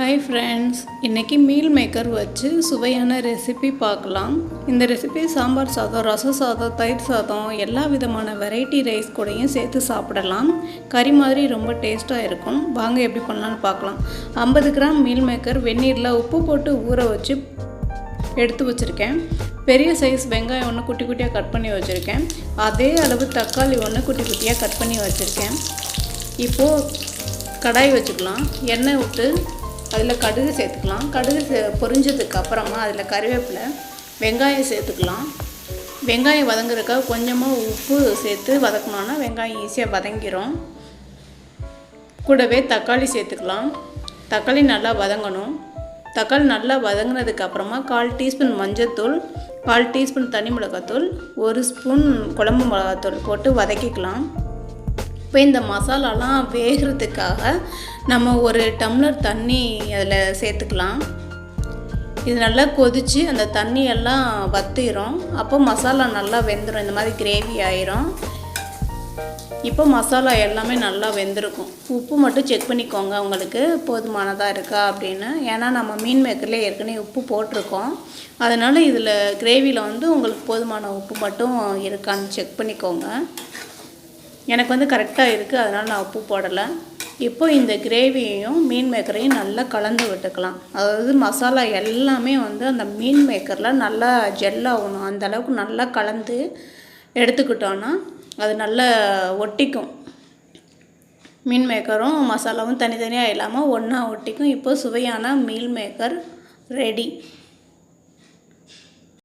Hi friends இன்றைக்கி meal maker வச்சு சுவையான ரெசிபி பார்க்கலாம். இந்த ரெசிபி சாம்பார் சாதம் ரசம் சாதம் தயிர் சாதம் எல்லா விதமான வெரைட்டி ரைஸ் கூடயும் சேர்த்து சாப்பிடலாம். கறி மாதிரி ரொம்ப டேஸ்ட்டாக இருக்கும். வாங்க எப்படி பண்ணலான்னு பார்க்கலாம். ஐம்பது கிராம் மீல் மேக்கர் வெந்நீரில் உப்பு போட்டு ஊற வச்சு எடுத்து வச்சுருக்கேன். பெரிய சைஸ் வெங்காயம் ஒன்று குட்டி குட்டியாக கட் பண்ணி வச்சுருக்கேன். அதே அளவு தக்காளி ஒன்று குட்டி குட்டியாக கட் பண்ணி வச்சுருக்கேன். இப்போது கடாய் வச்சுக்கலாம். எண்ணெய் விட்டு அதில் கடுகு சேர்த்துக்கலாம். கடுகு சே பொரிஞ்சதுக்கு அப்புறமா அதில் கருவேப்பிலை வெங்காயம் சேர்த்துக்கலாம். வெங்காயம் வதங்குறதுக்காக கொஞ்சமாக உப்பு சேர்த்து வதக்கணுன்னா வெங்காயம் ஈஸியாக வதங்கிடும் கூடவே தக்காளி சேர்த்துக்கலாம். தக்காளி நல்லா வதங்கணும். தக்காளி நல்லா வதங்கினதுக்கு அப்புறமா கால் டீஸ்பூன் மஞ்சத்தூள் கால் டீஸ்பூன் தனி மிளகாத்தூள் ஒரு ஸ்பூன் குழம்பு மிளகாத்தூள் போட்டு வதக்கிக்கலாம். இப்போ இந்த மசாலாலாம் வேகிறதுக்காக நம்ம ஒரு டம்ளர் தண்ணி அதில் சேர்த்துக்கலாம். இது நல்லா கொதித்து அந்த தண்ணியெல்லாம் வத்திரும். அப்போ மசாலா நல்லா வெந்துடும் இந்த மாதிரி கிரேவி ஆயிரும். இப்போ மசாலா எல்லாமே நல்லா வெந்திருக்கும். உப்பு மட்டும் செக் பண்ணிக்கோங்க. உங்களுக்கு போதுமானதாக இருக்கா அப்படின்னு. ஏன்னா நம்ம மீன் மேக்கரில் ஏற்கனவே உப்பு போட்டிருக்கோம். அதனால் இதில் கிரேவியில் வந்து உங்களுக்கு போதுமான உப்பு மட்டும் இருக்கான்னு செக் பண்ணிக்கோங்க. எனக்கு வந்து கரெக்டாக இருக்குது அதனால் நான் உப்பு போடலை. இப்போ இந்த கிரேவியையும் மீன் மேக்கரையும் நல்லா கலந்து விட்டுக்கலாம். அதாவது மசாலா எல்லாமே வந்து அந்த மீன் மேக்கரில் நல்லா ஜெல்லாகணும் அந்த அளவுக்கு நல்லா கலந்து எடுத்துக்கிட்டோன்னா அது நல்லா ஒட்டிக்கும். மீன் மேக்கரும் மசாலாவும் தனித்தனியாக இல்லாமல் ஒன்றா ஒட்டிக்கும். இப்போ சுவையான மீல் மேக்கர் ரெடி